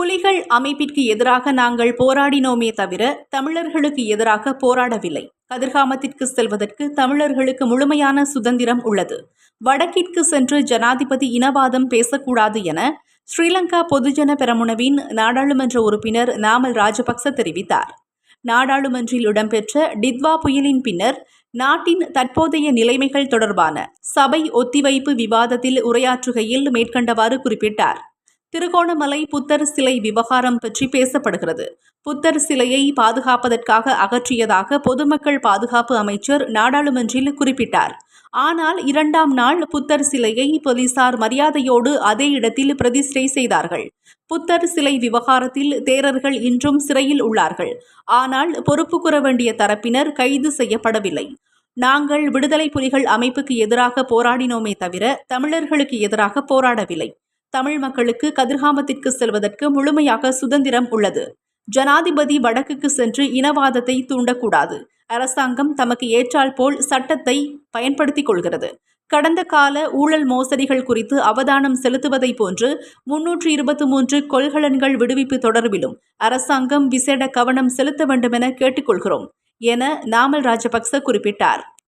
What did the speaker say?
புலிகள் அமைப்பிற்கு எதிராக நாங்கள் போராடினோமே தவிர தமிழர்களுக்கு எதிராக போராடவில்லை. கதிர்காமத்திற்கு செல்வதற்கு தமிழர்களுக்கு முழுமையான சுதந்திரம் உள்ளது. வடக்கிற்கு சென்று ஜனாதிபதி இனவாதம் பேசக்கூடாது என ஸ்ரீலங்கா பொதுஜன பெரமுனவின் நாடாளுமன்ற உறுப்பினர் நாமல் ராஜபக்ச தெரிவித்தார். நாடாளுமன்றில் இடம்பெற்ற டித்வா புயலின் பின்னர் நாட்டின் தற்போதைய நிலைமைகள் தொடர்பான சபை ஒத்திவைப்பு விவாதத்தில் உரையாற்றுகையில் மேற்கண்டவாறு குறிப்பிட்டார். திருகோணமலை புத்தர் சிலை விவகாரம் பற்றி பேசப்படுகிறது. புத்தர் சிலையை பாதுகாப்பதற்காக அகற்றியதாக பொதுமக்கள் பாதுகாப்பு அமைச்சர் நாடாளுமன்றில் குறிப்பிட்டார். ஆனால் இரண்டாம் நாள் புத்தர் சிலையை போலீசார் மரியாதையோடு அதே இடத்தில் பிரதிஷ்டை செய்தார்கள். புத்தர் சிலை விவகாரத்தில் தேரர்கள் இன்றும் சிறையில் உள்ளார்கள். ஆனால் பொறுப்பு கூற வேண்டிய தரப்பினர் கைது செய்யப்படவில்லை. நாங்கள் விடுதலை புலிகள் அமைப்புக்கு எதிராக போராடினோமே தவிர தமிழர்களுக்கு எதிராக போராடவில்லை. தமிழ் மக்களுக்கு கதிர்காமத்திற்கு செல்வதற்கு முழுமையாக சுதந்திரம் உள்ளது. ஜனாதிபதி வடக்குக்கு சென்று இனவாதத்தை தூண்டக்கூடாது. அரசாங்கம் தமக்கு ஏற்றால் போல் சட்டத்தை பயன்படுத்திக் கொள்கிறது. கடந்த கால ஊழல் மோசடிகள் குறித்து அவதானம் செலுத்துவதை போன்று முன்னூற்று இருபத்தி மூன்று கொள்கலன்கள் விடுவிப்பு தொடர்பிலும் அரசாங்கம் விசேட கவனம் செலுத்த வேண்டுமென கேட்டுக்கொள்கிறோம் என நாமல் ராஜபக்ச குறிப்பிட்டார்.